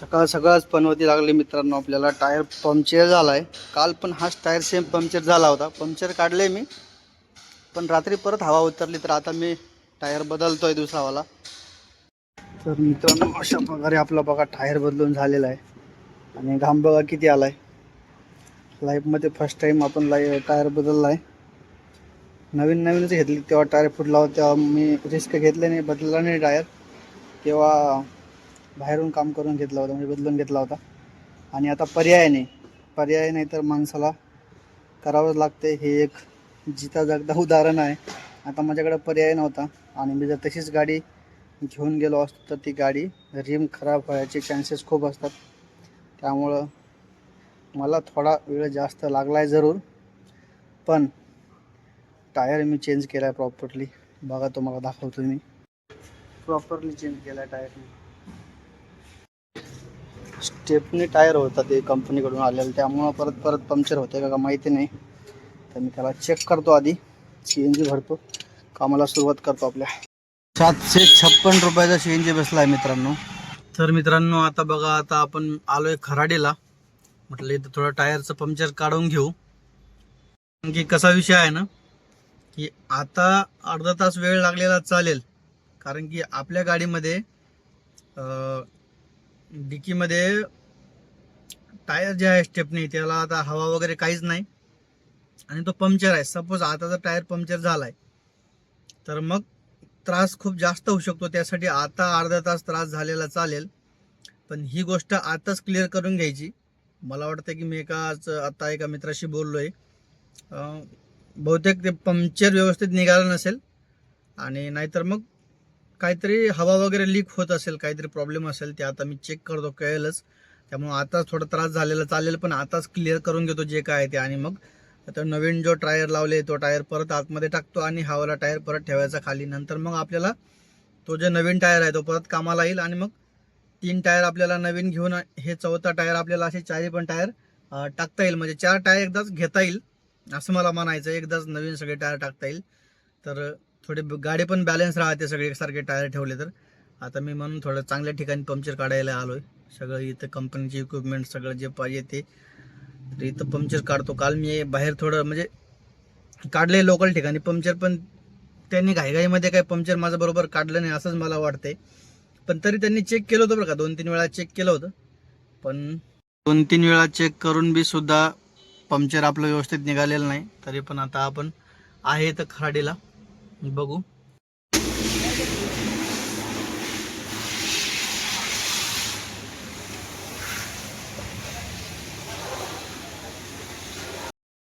सकाळ सकाळच पनवती लागली मित्रांनो आपल्याला. टायर पंक्चर झाला आहे काल पण हाच टायर सेम पंक्चर झाला होता. पंक्चर काढले मी. पण रात्री परत हवा उतरली तर आता मी टायर बदलतो आहे दुसरावाला. तर मित्रांनो अशा प्रकारे आपला बघा टायर बदलून झालेला आहे. आणि घाम बघा किती आला आहे लाईफमध्ये फर्स्ट टाईम आपण लाई टायर बदलला आहे नवीन नवीनच घेतली. तेव्हा टायर फुटला होता. तेव्हा मी रिस्क घेतले नाही बदलला नाही टायर. तेव्हा बाहेरून काम करून घेतला होता म्हणजे बदलून घेतला होता. आणि आता पर्याय नाही. पर्याय नाही तर माणसाला करावंच लागते. हे एक जिता जगदा उदाहरण आहे. आता माझ्याकडे पर्याय नव्हता आणि मी जर तशीच गाडी घेऊन गेलो असतो तर ती गाडी रिम खराब व्हायचे चान्सेस खूप असतात. त्यामुळं मला थोडा वेळ जास्त लागला आहे जरूर. पण टायर मी चेंज केला आहे प्रॉपरली बघा तुम्हाला दाखवतो मी. प्रॉपरली चेंज केला आहे टायर मी. स्टेपनी टायर होता ते कंपनीकडून आलेलं. त्यामुळं परत परत पंक्चर होते का माहिती नाही. तर मी त्याला चेक करतो आधी. सी एन जी भरतो. कामाला सुरुवात करतो आपल्या. सातशे छप्पन रुपयाचा सी एन जी बसला आहे मित्रांनो. तर मित्रांनो आता बघा आता आपण आलोय खराडीला. म्हटलं इथं थोडं टायरचं पंक्चर काढून घेऊ. कारण की कसा विषय आहे ना की आता अर्धा तास वेळ लागलेला चालेल. कारण की आपल्या गाडीमध्ये डिकीमध्ये टायर जे आहे स्टेपनी त्याला आता हवा वगैरे काहीच नाही. आणि तो पंक्चर आहे. सपोज आता जर टायर पंक्चर झालाय तर मग त्रास खूप जास्त होऊ शकतो. त्यासाठी आता अर्धा तास त्रास झालेला चालेल. पण ही गोष्ट आताच क्लिअर करून घ्यायची. मला वाटतं की मी एकाच आता एका मित्राशी बोललोय. आहे बहुतेक ते पंक्चर व्यवस्थित निघालं नसेल. आणि नाहीतर मग काहीतरी हवा वगैरे लीक होत असेल काहीतरी प्रॉब्लेम असेल ते आता मी चेक करतो कळेलच. त्यामुळे आता थोडा त्रास झालेला चालेल पण आताच क्लिअर करून घेतो जे काय आहे ते. आणि मग आता नवीन जो टायर लावले तो टायर परत आतमध्ये टाकतो आणि हवाला टायर परत ठेवायचा खाली. नंतर मग आपल्याला तो जे नवीन टायर आहे तो परत कामाला येईल आणि मग तीन टायर आपल्याला नवीन घेऊन हे चौथा टायर आपल्याला असे चारही पण टायर टाकता येईल. म्हणजे चार टायर एकदाच घेता येईल असं मला म्हणायचं एकदाच नवीन सगळे टायर टाकता येईल. तर थोडे गाडी पण बॅलन्स राहते सगळे एकसारखे टायर ठेवले तर. आता मी म्हणून थोडं चांगल्या ठिकाणी पंक्चर काढायला आलोय. सगळं इथं कंपनीचे इक्विपमेंट सगळं जे पाहिजे ते. तर इथं पंक्चर काढतो. काल मी बाहेर थोडं म्हणजे काढले लोकल ठिकाणी. पंक्चर पण त्यांनी घाईघाईमध्ये काही पंक्चर माझं बरोबर काढलं नाही असंच मला वाटतंय. पण तरी त्यांनी चेक केलं होतं बरं का. दोन तीन वेळा चेक केलं होतं. पण दोन तीन वेळा चेक करून बी सुद्धा पंक्चर आपलं व्यवस्थित निघालेलं नाही. तरी पण आता आपण आहे तर खराडीला. बघू.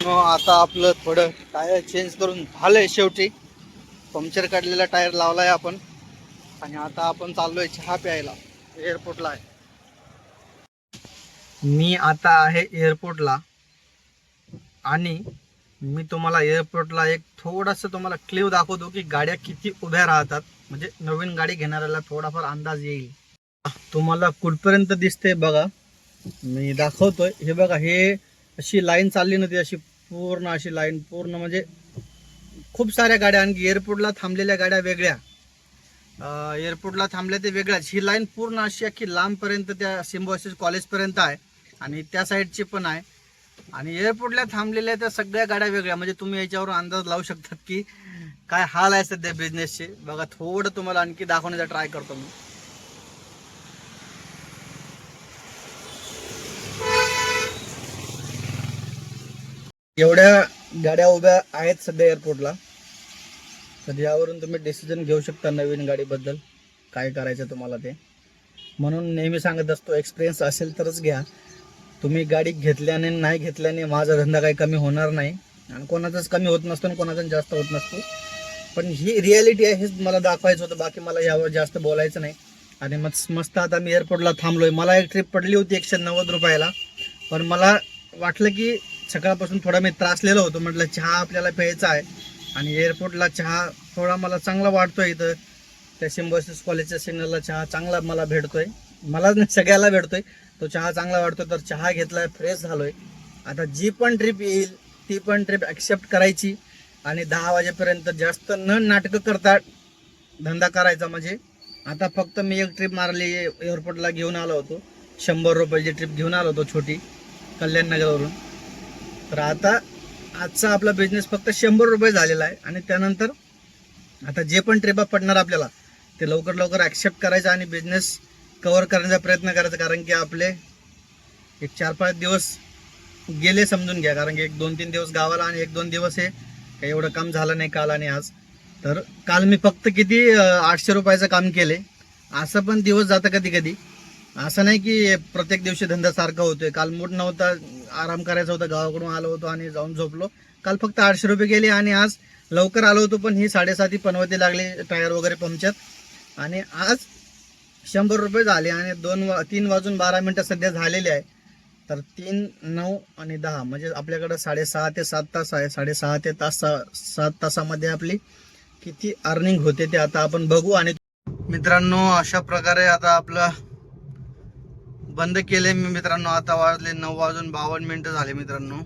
मग आता आपलं थोडं टायर चेंज करून झालंय शेवटी. पंक्चर काढलेला टायर लावलाय आपण. आणि आता आपण चाललोय चहा प्यायला. एअरपोर्टला आहे. मी आता आहे एअरपोर्टला. आणि मी तुम्हाला एअरपोर्टला एक थोडंसं तुम्हाला क्लिव दाखवतो की गाड्या किती उभ्या राहतात. म्हणजे नवीन गाडी घेणाऱ्याला थोडाफार अंदाज येईल. तुम्हाला कुठपर्यंत दिसते बघा. मी दाखवतोय. हे बघा हे अशी लाईन चालली नव्हती अशी पूर्ण अशी लाईन पूर्ण म्हणजे खूप साऱ्या गाड्या आणखी एअरपोर्टला थांबलेल्या गाड्या वेगळ्या. एअरपोर्टला थांबल्या ते वेगळ्याच. ही लाईन पूर्ण अशी अख्खी लांबपर्यंत त्या सिम्बॉसिस कॉलेजपर्यंत आहे. आणि त्या साईडची पण आहे. आणि एअरपोर्टला थांबलेल्या त्या सगळ्या गाड्या वेगळ्या. म्हणजे तुम्ही याच्यावर अंदाज लावू शकतात की काय हाल आहे सध्या बिझनेसचे बघा थोडं तुम्हाला आणखी दाखवण्याचा ट्राय करतो मी. एवढ्या गाड्या उभ्या आहेत सध्या एअरपोर्टला तर यावरून तुम्ही डिसिजन घेऊ शकता नवीन गाडीबद्दल. काय करायचं तुम्हाला ते. म्हणून नेहमी सांगत असतो एक्सपिरियन्स असेल तरच घ्या. तुम्ही गाडी घेतल्याने नाही घेतल्याने माझा धंदा काही कमी होणार नाही. आणि कोणाचाच कमी होत नसतो आणि कोणाचा जास्त होत नसतो. पण ही रियालिटी आहे हेच मला दाखवायचं होतं. बाकी मला यावर जास्त बोलायचं नाही. आणि मग मस्त आता मी एअरपोर्टला थांबलो आहे मला एक ट्रिप पडली होती एकशे नव्वद रुपयाला. पण मला वाटलं की सकाळपासून थोडा मी त्रासलेलो होतो. म्हटलं चहा आपल्याला प्यायचा आहे. आणि एअरपोर्टला चहा थोडा मला चांगला वाटतो इथं. त्या सिम्बॉसिस कॉलेजच्या सिग्नलला चहा चांगला मला भेटतो आहे मला सगळ्याला भेटतोय. तो चहा चांगला वाटतोय तर चहा घेतलाय फ्रेश झालोय. आता जी पण ट्रिप येईल ती पण ट्रिप ॲक्सेप्ट करायची. आणि दहा वाजेपर्यंत जास्त न नाटकं करता धंदा करायचा म्हणजे आता फक्त मी एक ट्रिप मारली एअरपोर्टला घेऊन आलो होतो. शंभर रुपयाची ट्रिप घेऊन आलो होतो छोटी कल्याणनगरवरून तर आता आजचा आपला बिझनेस फक्त शंभर रुपये झालेला आहे. आणि त्यानंतर आता जे पण ट्रिपा पडणार आपल्याला ते लवकर लवकर ॲक्सेप्ट करायचं आणि बिझनेस कवर करण्याचा प्रयत्न करायचा कारण की आपले एक चार पाच दिवस गेले समजून घ्या. कारण की एक दोन तीन दिवस गावाला आणि एक दोन दिवस हे काही एवढं काम झालं नाही काल आणि आज. तर काल मी फक्त किती आठशे रुपयाचं काम केले. असं पण दिवस जातं कधी कधी. असं नाही की प्रत्येक दिवशी धंदा सारखा होतोय. काल मूड नव्हता आराम करायचा होता गावाकडून आलो होतो आणि जाऊन झोपलो. काल फक्त आठशे रुपये गेले आणि आज लवकर आलो होतो पण ही साडेसाती पनवती लागली टायर वगैरे पंक्चर. आणि आज शंभर रुपये झाले आणि दोन वा तीन वाजून बारा मिनटं सध्या झालेले आहे. तर तीन नऊ आणि दहा म्हणजे आपल्याकडं साडेसहा ते सात तास आहे. साडेसहा ते तास सात तासामध्ये आपली किती अर्निंग होते ते आता आपण बघू आणि मित्रांनो अशा प्रकारे आता आपलं बंद केले मी मित्रांनो. आता वाजले नऊ वाजून बावन्न मिनटं झाले मित्रांनो.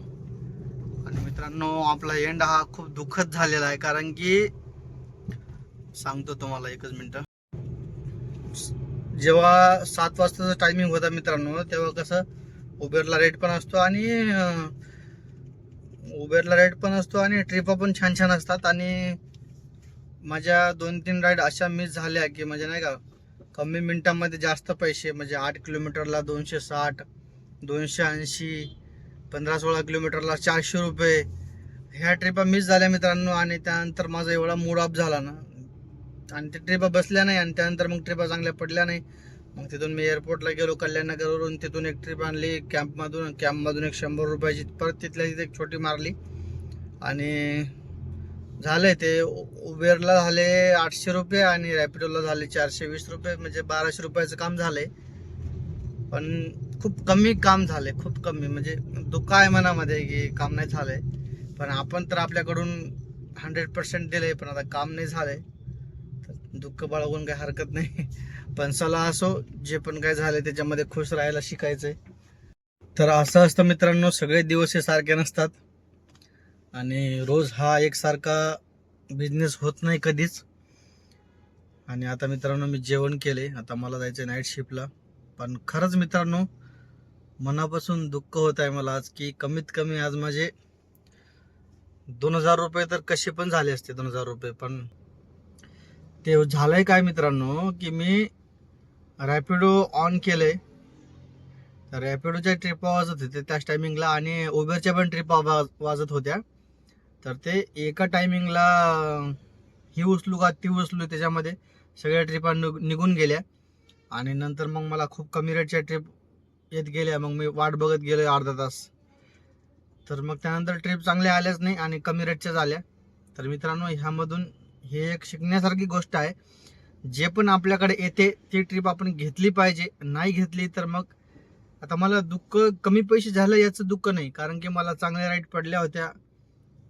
आणि मित्रांनो आपला एंड हा खूप दुःखद झालेला आहे. कारण की सांगतो तुम्हाला एकच मिनटं. जेव्हा सात वाजताचा टायमिंग होता मित्रांनो तेव्हा कसं उबेरला रेट पण असतो आणि उबेरला रेट पण असतो आणि ट्रिपा पण छान छान असतात. आणि माझ्या दोन तीन राईड अशा मिस झाल्या की म्हणजे नाही का कमी मिनटामध्ये जास्त पैसे म्हणजे आठ किलोमीटरला दोनशे साठ दोनशे ऐंशी पंधरा सोळा किलोमीटरला चारशे रुपये ह्या ट्रिपा मिस झाल्या मित्रांनो. आणि त्यानंतर माझा एवढा मूड ऑफ झाला ना. आणि त्या ट्रिपा बसल्या नाही आणि त्यानंतर मग ट्रिपा चांगल्या पडल्या नाही. मग तिथून मी एअरपोर्टला गेलो कल्याणनगरवरून. तिथून एक ट्रिप आणली कॅम्पमधून कॅम्पमधून एक शंभर रुपयाची परत तिथल्या तिथे एक छोटी मारली. आणि झाले ते उ- उबेरला झाले आठशे रुपये आणि रॅपिडोला झाले चारशे वीस रुपये म्हणजे बाराशे रुपयाचं काम झाले पण खूप कमी काम झाले खूप कमी. म्हणजे दुःख आहे मनामध्ये की काम नाही झाले पण आपण तर आपल्याकडून हंड्रेड पर्सेंट दिले पण आता काम नाही झालं दुःख बाळगून काही हरकत नाही. पण चला असो जे पण काय झालं त्याच्यामध्ये खुश राहायला शिकायचंय. तर असं असतं मित्रांनो सगळे दिवस हे सारखे नसतात. आणि रोज हा एकसारखा बिझनेस होत नाही कधीच. आणि आता मित्रांनो मी जेवण केले. आता मला जायचं नाईट शिफ्टला पण खरंच मित्रांनो मनापासून दुःख होत आहे मला आज की कमीत कमी आज माझे दोन हजार रुपये तर कसे पण झाले असते दोन हजार रुपये पण ते झालंय काय मित्रांनो की मी रॅपिडो ऑन केले तर रॅपिडोच्या ट्रिपा वाजत होते त्याच टायमिंगला आणि उबेरच्या पण ट्रिपा वाजत होत्या. तर ते एका टायमिंगला ही उचलू का ती उचलू त्याच्यामध्ये सगळ्या ट्रिपा निघून गेल्या. आणि नंतर मग मला खूप कमी रेटच्या ट्रिप येत गेल्या मग मी वाट बघत गेलो अर्धा तास. तर मग त्यानंतर ट्रिप चांगल्या आल्याच नाही आणि कमी रेटच्याच आल्या तर मित्रांनो ह्यामधून हे एक शिकण्यासारखी गोष्ट आहे. जे पण आपल्याकडे येते ती ट्रिप आपण घेतली पाहिजे. नाही घेतली तर मग आता मला दुःख कमी पैसे झालं याचं दुःख नाही. कारण की मला चांगल्या राईड पडल्या होत्या.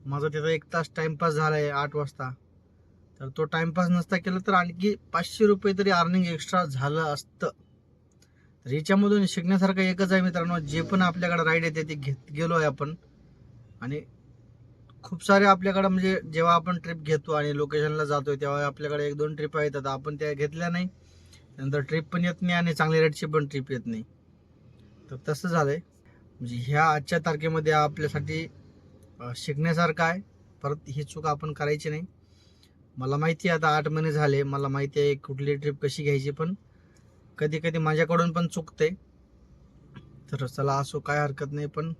माझा तिथं एक तास टाइमपास झाला आहे आठ वाजता. तर तो टाइमपास नसता केला तर आणखी पाचशे रुपये तरी अर्निंग एक्स्ट्रा झालं असतं. तर याच्यामधून शिकण्यासारखं एकच आहे मित्रांनो. जे पण आपल्याकडे राईड येते ते घेत गेलो आहे आपण. आणि खूप सारे आपल्याकडं म्हणजे जेव्हा आपण ट्रिप घेतो आणि लोकेशनला जातोय तेव्हा आपल्याकडे एक दोन ट्रिप येतात आपण त्या घेतल्या नाही. नंतर ट्रिप पण येत नाही आणि चांगल्या रेटची पण ट्रिप येत नाही. तर तसं झालंय. म्हणजे ह्या आजच्या तारखेमध्ये आपल्यासाठी शिकण्यासारखं आहे. परत ही चूक आपण करायची नाही. मला माहिती आहे आता आठ महिने झाले. मला माहिती आहे कुठली ट्रिप कशी घ्यायची पण कधी कधी माझ्याकडून पण चुकते तर चला असो काय हरकत नाही पण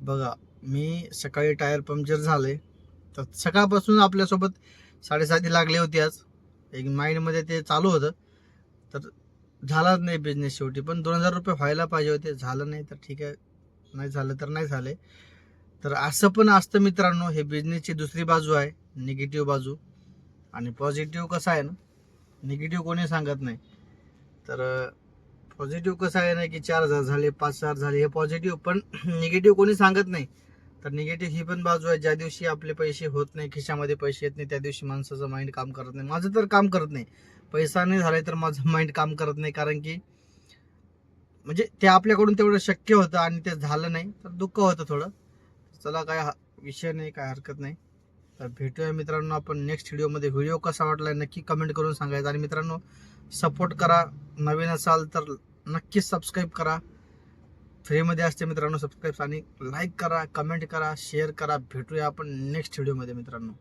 बघा. मी सकाळी टायर पंक्चर झाले. तर सकाळपासून आपल्यासोबत साडेसाती लागली होती आज. एक माइंडमध्ये ते चालू होतं. तर झालाच नाही बिझनेस शेवटी. पण दोन हजार रुपये व्हायला पाहिजे होते. झालं नाही तर ठीक आहे. नाही झालं तर नाही झाले. तर असं पण असतं मित्रांनो हे बिझनेसची दुसरी बाजू आहे निगेटिव्ह बाजू. आणि पॉझिटिव्ह कसं आहे ना निगेटिव्ह कोणी सांगत नाही. तर पॉझिटिव्ह कसं आहे ना की चार हजार झाले पाच हजार झाले हे पॉझिटिव्ह पण निगेटिव्ह कोणी सांगत नाही. तर निगेटिव्ह ही पण बाजू आहे. ज्या दिवशी आपले पैसे होत नाही खिशामध्ये पैसे येत नाही त्या दिवशी माणसाचं माइंड काम करत नाही. माझं तर काम करत नाही. पैसा नाही झालाय तर माझं माइंड काम करत नाही. कारण की म्हणजे ते आपल्याकडून तेवढं शक्य होतं आणि ते झालं नाही तर दुःख होतं थोडं. चला काय हा- विषय नाही काय हरकत नाही. तर भेटूया मित्रांनो आपण नेक्स्ट व्हिडिओमध्ये व्हिडिओ कसा वाटला नक्की कमेंट करून सांगायचा. आणि मित्रांनो सपोर्ट करा. नवीन असाल तर नक्की सबस्क्राईब करा. फ्रीमध्ये असते मित्रांनो सबस्क्राईब आणि लाईक करा कमेंट करा शेअर करा. भेटूया आपण नेक्स्ट व्हिडिओमध्ये मित्रांनो.